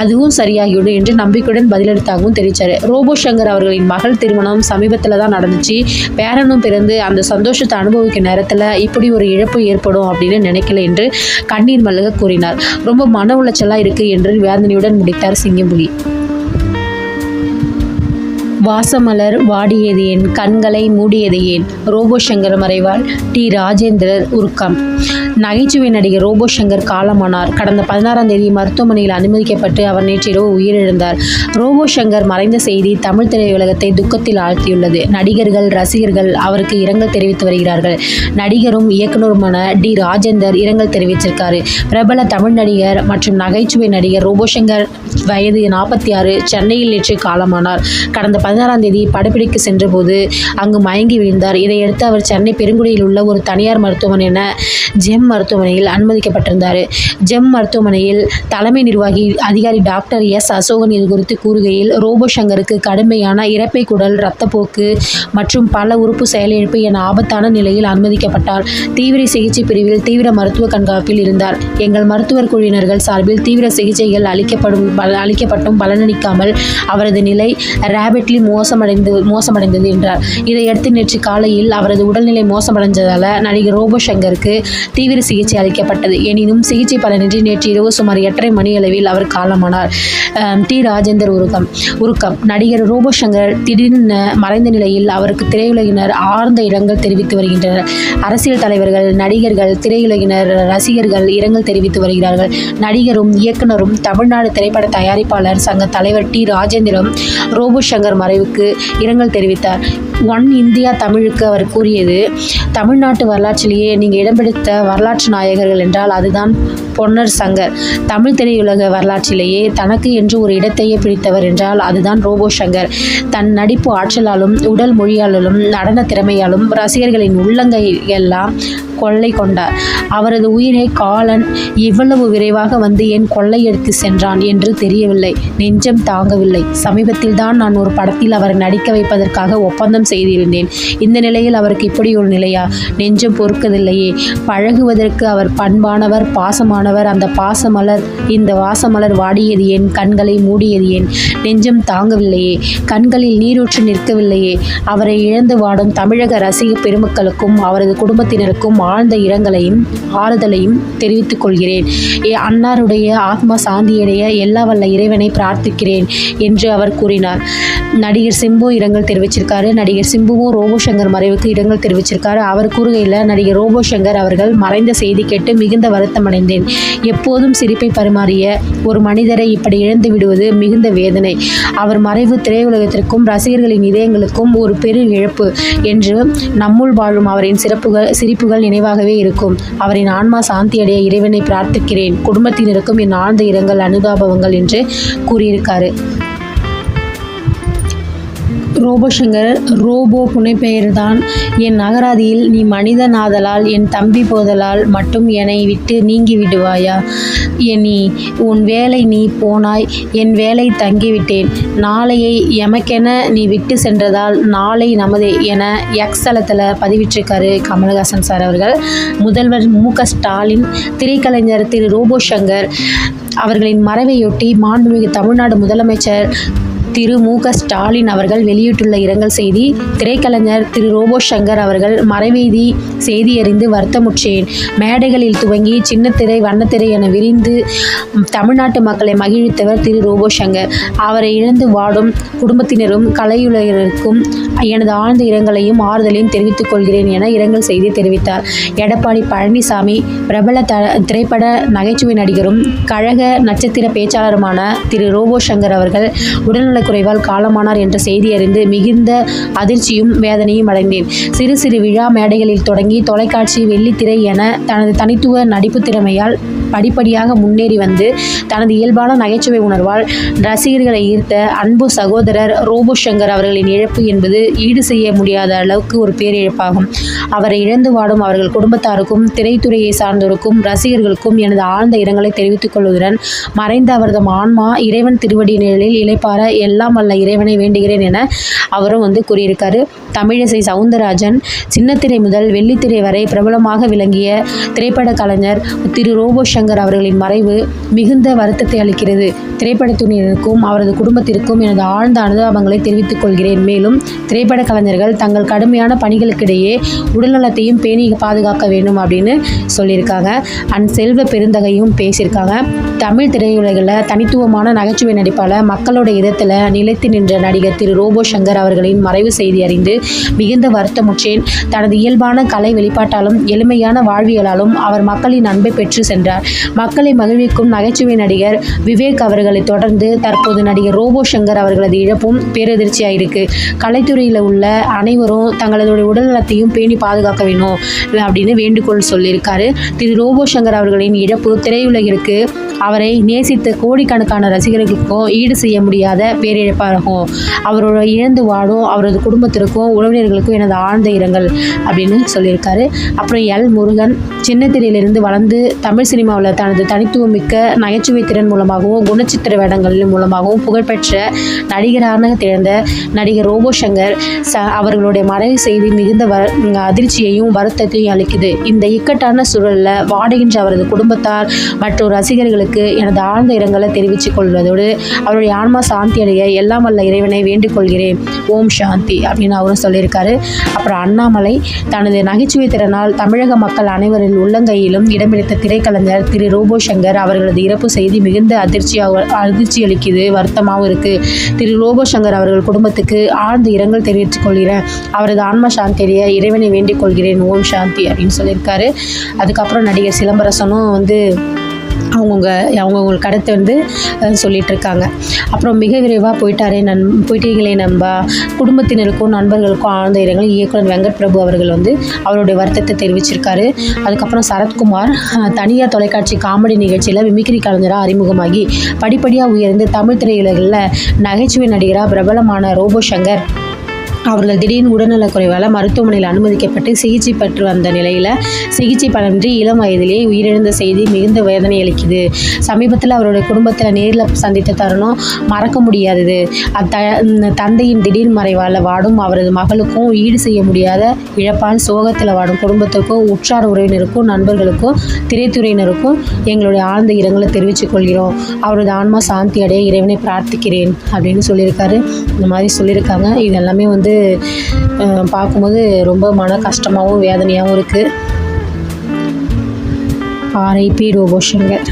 [SPEAKER 1] அதுவும் சரியாகிவிடும் என்று நம்பிக்கையுடன் பதிலளித்தாகவும் தெரிவித்தார் ரோபோ சங்கர் அவர்களின் மகள் திருமணம் சமீபத்தில் தான் நடந்துச்சு. பேரனும் பிறந்து அந்த சந்தோஷத்தை அனுபவிக்கும் நேரத்தில் இப்படி ஒரு இழப்பு ஏற்படும் அப்படின்னு நினைக்கல என்று கண்ணீர் மல்க கூறினார். ரொம்ப மன உளைச்சலாக இருக்கு என்று வேதனையுடன் முடித்தார் சிங்கம்புலி. வாசமலர் வாடியது ஏன்? கண்களை மூடியது ஏன்? ரோபோ சங்கர் மறைவால் டி. ராஜேந்திரர் உருக்கம். நகைச்சுவை நடிகர் ரோபோ சங்கர் காலமானார். கடந்த பதினாறாம் தேதி மருத்துவமனையில் அனுமதிக்கப்பட்டு அவர் நேற்றிரவு உயிரிழந்தார். ரோபோ சங்கர் மறைந்த செய்தி தமிழ் திரையுலகத்தை துக்கத்தில் ஆழ்த்தியுள்ளது. நடிகர்கள் ரசிகர்கள் அவருக்கு இரங்கல் தெரிவித்து வருகிறார்கள். நடிகரும் இயக்குனருமான டி. ராஜேந்தர் இரங்கல் தெரிவித்திருக்காரு. பிரபல தமிழ் நடிகர் மற்றும் நகைச்சுவை நடிகர் ரோபோ சங்கர் வயது நாற்பத்தி ஆறு சென்னையில் நேற்று காலமானார். கடந்த பதினாறாம் தேதி படப்பிடிக்கு சென்றபோது அங்கு மயங்கி விழுந்தார். இதையடுத்து அவர் சென்னை பெருங்குடியில் உள்ள ஒரு தனியார் மருத்துவமனையான ஜெம் மருத்துவமனையில் அனுமதிக்கப்பட்டிருந்தார். ஜெம் மருத்துவமனையில் தலைமை நிர்வாகி அதிகாரி டாக்டர் எஸ் அசோகன் இது குறித்து கூறுகையில் ரோபோ சங்கருக்கு கடுமையான இறப்பை குடல் இரத்தப்போக்கு மற்றும் பல உறுப்பு செயலிழப்பு என ஆபத்தான நிலையில் அனுமதிக்கப்பட்டார். தீவிர சிகிச்சை பிரிவில் தீவிர மருத்துவ கண்காணிப்பில் இருந்தார். எங்கள் மருத்துவர் குழுவினர்கள் சார்பில் தீவிர சிகிச்சைகள் அளிக்கப்படும் பல- அளிக்கப்பட்டும் பலனளிக்காமல் அவரது நிலை ரேபிட்லி மோசமடைந்து மோசமடைந்தது என்றார். இதையடுத்து நேற்று காலையில் அவரது உடல்நிலை மோசமடைந்ததால் நடிகர் ரோபோ சங்கருக்கு தீவிர சிகிச்சை அளிக்கப்பட்டது. எனினும் சிகிச்சை பலனின்றி நேற்று இரவு சுமார் எட்டரை மணி அளவில் அவர் காலமானார். டி. ராஜேந்தர் உருக்கம் உருக்கம். நடிகர் ரோபோ சங்கர் திடீரென மறைந்த நிலையில் அவருக்கு திரையுலகினர் ஆழ்ந்த இரங்கல் தெரிவித்து வருகின்றனர். அரசியல் தலைவர்கள் நடிகர்கள் திரையுலகினர் ரசிகர்கள் இரங்கல் தெரிவித்து வருகிறார்கள். நடிகரும் இயக்குனரும் தமிழ்நாடு திரைப்பட தயாரிப்பாளர் சங்க தலைவர் டி. ராஜேந்திரம் ரோபு சங்கர் மறைவுக்கு இரங்கல் தெரிவித்தார். ஒன் இந்தியா தமிழுக்கு அவர் கூறியது தமிழ்நாட்டு வரலாற்றிலேயே நீங்கள் இடம்பிடித்த வரலாற்று நாயகர்கள் என்றால் அதுதான் பொன்னர் சங்கர். தமிழ் திரையுலக வரலாற்றிலேயே தனக்கு என்று ஒரு இடத்தையே பிடித்தவர் என்றால் அதுதான் ரோபோ சங்கர். தன் நடிப்பு ஆற்றலாலும் உடல் மொழியாலும் நடன திறமையாலும் ரசிகர்களின் உள்ளங்கை எல்லாம் கொள்ளை கொண்டார். அவரது உயிரை காலன் இவ்வளவு விரைவாக வந்து என் கொள்ளையெடுத்து சென்றான் என்று தெரியவில்லை. நெஞ்சம் தாங்கவில்லை. சமீபத்தில் தான் நான் ஒரு படத்தில் அவரை நடிக்க வைப்பதற்காக ஒப்பந்தம் செய்திருந்தேன். இந்த நிலையில் அவருக்கு இப்படி ஒரு நிலையா? நெஞ்சம் பொறுக்கதில்லையே. பழகுவதற்கு அவர் பண்பானவர் பாசமானவர். அந்த பாசமலர் இந்த வாசமலர் வாடியது ஏன்? கண்களை மூடியது ஏன்? நெஞ்சம் தாங்கவில்லையே. கண்களில் நீரூற்று நிற்கவில்லையே. அவரை இழந்து வாடும் தமிழக ரசிக பெருமக்களுக்கும் அவரது குடும்பத்தினருக்கும் ஆழ்ந்த இரங்கலையும் ஆறுதலையும் தெரிவித்துக் கொள்கிறேன். ஏ அன்னாருடைய ஆத்மா சாந்தியடைய எல்லா வல்ல இறைவனை பிரார்த்திக்கிறேன் என்று அவர் கூறினார். நடிகர் சிம்பு இரங்கல் தெரிவிச்சிருக்காரு. நடிகர் சிம்புவும் ரோபோ சங்கர் மறைவுக்கு இரங்கல் தெரிவிச்சிருக்காரு. அவர் கூறுகையில் நடிகர் ரோபோ சங்கர் அவர்கள் மறைந்த செய்தி கேட்டு மிகுந்த வருத்தம் அடைந்தேன். எப்போதும் சிரிப்பை பரிமாறிய ஒரு மனிதரை இப்படி இழந்து விடுவது மிகுந்த வேதனை. அவர் மறைவு திரையுலகத்திற்கும் ரசிகர்களின் இதயங்களுக்கும் ஒரு பெரு இழப்பு என்று நம்முள் வாழும் அவரின் சிறப்புகள் சிரிப்புகள் நினைவாகவே இருக்கும். அவரின் ஆன்மா சாந்தியடைய இறைவனை பிரார்த்திக்கிறேன். குடும்பத்தினருக்கும் என் ஆழ்ந்த இரங்கல் அனுதாபங்கள் என்று கூறியிருக்காரு. ரோபோ சங்கர் ரோபோ புனைப்பெயர்தான் என் அகராதியில் நீ மனிதனாதலால் என் தம்பி போதலால் மட்டும் என்னை விட்டு நீங்கி விடுவாயா? நீ உன் வேலை நீ போனாய் என் வேலை தங்கிவிட்டேன். நாளையை எமக்கென நீ விட்டு சென்றதால் நாளை நமதே என எக்ஸ் தளத்தில் பதிவிட்டிருக்காரு கமலஹாசன் சார் அவர்கள். முதல்வர் மு க ஸ்டாலின் திரைக்கலைஞர் திரு ரோபோ சங்கர் அவர்களின் மறைவையொட்டி மாண்புமிகு தமிழ்நாடு முதலமைச்சர் திரு மு க. ஸ்டாலின் அவர்கள் வெளியிட்டுள்ள இரங்கல் செய்தி திரைக்கலைஞர் திரு ரோபோ சங்கர் அவர்கள் மறைவெய்தி செய்தி அறிந்து வருத்தமுற்றேன். மேடைகளில் துவங்கி சின்னத்திரை வண்ணத்திரை என விரிந்து தமிழ்நாட்டு மக்களை மகிழ்வித்தவர் திரு ரோபோ சங்கர் அவரை இழந்து வாடும் குடும்பத்தினரும் கலையுலகருக்கும் எனது ஆழ்ந்த இரங்கலையும் ஆறுதலையும் தெரிவித்துக் கொள்கிறேன் என இரங்கல் செய்தி தெரிவித்தார். எடப்பாடி பழனிசாமி பிரபல த திரைப்பட நகைச்சுவை நடிகரும் கழக நட்சத்திர பேச்சாளருமான திரு ரோபோ சங்கர் அவர்கள் உடல்நலக்குறைவால் காலமானார் என்ற செய்தி அறிந்து மிகுந்த அதிர்ச்சியும் வேதனையும் அடைந்தேன். சிறு சிறு விழா மேடைகளில் தொடங்கி தொலைக்காட்சி வெள்ளித்திரை என தனது தனித்துவ நடிப்பு திறமையால் படிப்படியாக முன்னேறி வந்து தனது இயல்பான நகைச்சுவை உணர்வால் ரசிகர்களை ஈர்த்த அன்பு சகோதரர் ரோபோ சங்கர் அவர்களின் இழப்பு என்பது ஈடு செய்ய முடியாத அளவுக்கு ஒரு பேரிழப்பாகும். அவரை இழந்து வாடும் அவர்கள் குடும்பத்தாருக்கும் திரைத்துறையை சார்ந்தோருக்கும் ரசிகர்களுக்கும் எனது ஆழ்ந்த இரங்கலை தெரிவித்துக் கொள்வதுடன் மறைந்த அவரது ஆன்மா இறைவன் திருவடி நிழலில் இளைப்பாற எல்லாம் வல்ல இறைவனை வேண்டுகிறேன் என அவரும் வந்து கூறியிருக்காரு. தமிழிசை சவுந்தரராஜன் சின்னத்திரை முதல் வெள்ளித்திரை வரை பிரபலமாக விளங்கிய திரைப்பட கலைஞர் திரு ரோபோ சங்கர் அவர்களின் மறைவு மிகுந்த வருத்தத்தை அளிக்கிறது. திரைப்படத்துறையினருக்கும் அவரது குடும்பத்திற்கும் எனது ஆழ்ந்த அனுதாபங்களை தெரிவித்துக் கொள்கிறேன். மேலும் திரைப்பட கலைஞர்கள் தங்கள் கடுமையான பணிகளுக்கிடையே உடல்நலத்தையும் பேணி பாதுகாக்க வேண்டும் அப்படின்னு சொல்லியிருக்காங்க. அண்ட் செல்வ பெருந்தகையும் பேசியிருக்காங்க. தமிழ் திரையுலகில் தனித்துவமான நகைச்சுவை நடிப்பால் மக்களோட இதத்தில் நிலைத்து நின்ற நடிகர் திரு ரோபோ சங்கர் அவர்களின் மறைவு செய்தி அறிந்து மிகுந்த வருத்தமுற்றேன். தனது இயல்பான கலை வெளிப்பாட்டாலும் எளிமையான வாழ்வியலாலும் அவர் மக்களின் அன்பை பெற்று சென்றார். மக்களை மகிழ்விக்கும் நகைச்சுவை நடிகர் விவேக் அவர்களை தொடர்ந்து தற்போது நடிகர் ரோபோ சங்கர் அவர்களது இழப்பும் பேரதிர்ச்சியாக இருக்கு கலைத்துறையில் உள்ள அனைவரும் தங்களது உடல்நலத்தையும் பேணி பாதுகாக்க வேணும் அப்படின்னு வேண்டுகோள் சொல்லியிருக்காரு. திரு ரோபோ சங்கர் அவர்களின் இழப்பு திரையுலகிற்கு அவரை நேசித்த கோடிக்கணக்கான ரசிகர்களுக்கும் ஈடு செய்ய முடியாத பேரிழப்பாகும் அவரோட இழந்து வாடும் அவரது குடும்பத்திற்கும் உறவினர்களுக்கும் எனது ஆழ்ந்த இரங்கல் அப்படின்னு சொல்லியிருக்காரு. அப்புறம் எல். முருகன் சின்னத்திரையிலிருந்து வளர்ந்து தமிழ் சினிமாவில் தனது தனித்துவமிக்க நகைச்சுவை திறன் மூலமாகவும் குணச்சித்திர வேடங்களின் மூலமாகவும் புகழ்பெற்ற நடிகரான திறந்த நடிகர் ரோபோ சங்கர் ச அவர்களுடைய மறைவு செய்தி மிகுந்த வ அதிர்ச்சியையும் வருத்தத்தையும் அளிக்குது. இந்த இக்கட்டான சூழலில் வாடுகின்ற அவரது குடும்பத்தார் மற்றும் ரசிகர்களுக்கு எனது ஆழ்ந்த இரங்கலை தெரிவித்துக் கொள்வதோடு அவருடைய ஆன்மா சாந்தி அடைய எல்லாம் வல்ல இறைவனை வேண்டிக் கொள்கிறேன் ஓம் சாந்தி அப்படின்னு அவரும் சொல்லியிருக்காரு. அப்புறம் அண்ணாமலை தனது நகைச்சுவை திறனால் தமிழக மக்கள் அனைவரின் உள்ளங்கையிலும் இடம்பிடித்த திரைக்கலைஞர் திரு ரோபோ சங்கர் அவர்களது இறப்பு செய்தி மிகுந்த அதிர்ச்சியாக அதிர்ச்சி அளிக்குது வருத்தமாகவும் இருக்குது திரு ரோபோ சங்கர் அவர்கள் குடும்பத்துக்கு ஆழ்ந்த இரங்கல் தெரிவித்துக் கொள்கிறேன். அவரது ஆன்ம சாந்தியடைய இறைவனை வேண்டிக் கொள்கிறேன் ஓம் சாந்தி அப்படின்னு சொல்லியிருக்காரு. அதுக்கப்புறம் நடிகர் சிலம்பரசனும் வந்து அவங்கவுங்க அவங்கவுங்க கருத்தை வந்து அஹ், சொல்லிட்டு இருக்காங்க அப்புறம் மிக விரைவாக போயிட்டாரே நன் போயிட்டீங்களே நண்பா. குடும்பத்தினருக்கும் நண்பர்களுக்கும் ஆழ்ந்த இரங்கல். இயக்குனர் வெங்கட் பிரபு அவர்கள் வந்து அவருடைய வருத்தத்தை தெரிவிச்சிருக்காரு. அதுக்கப்புறம் சரத்குமார் தனியார் தொலைக்காட்சி காமெடி நிகழ்ச்சியில் மிமிக்ரி கலைஞராக அறிமுகமாகி படிப்படியாக உயர்ந்து தமிழ் திரையுலகில் நகைச்சுவை நடிகராக பிரபலமான ரோபோ சங்கர் அவர்கள் திடீர்னு உடல்நலக்குறைவால் மருத்துவமனையில் அனுமதிக்கப்பட்டு சிகிச்சை பெற்று வந்த நிலையில் சிகிச்சை பலனின்றி இளம் வயதிலேயே உயிரிழந்த செய்தி மிகுந்த வேதனை அளிக்குது. சமீபத்தில் அவருடைய குடும்பத்தில் நேரில் சந்தித்த தருணம் மறக்க முடியாதது. அத்த இந்த தந்தையின் திடீர் மறைவால் வாடும் அவரது மகளுக்கும் ஈடு செய்ய முடியாத இழப்பால் சோகத்தில் வாடும் குடும்பத்துக்கும் உற்றார் உறவினருக்கும் நண்பர்களுக்கும் திரைத்துறையினருக்கும் எங்களுடைய ஆழ்ந்த இரங்கலை தெரிவித்துக் கொள்கிறோம். அவரது ஆன்மா சாந்தி அடைய இறைவனை பிரார்த்திக்கிறேன் அப்படின்னு சொல்லியிருக்காரு. இந்த மாதிரி சொல்லியிருக்காங்க. இது எல்லாமே வந்து வந்து பார்க்கும்போது ரொம்ப மன கஷ்டமாகவும் வேதனையாகவும் இருக்குது ஆர்ஐபி ரோபோ சங்கர்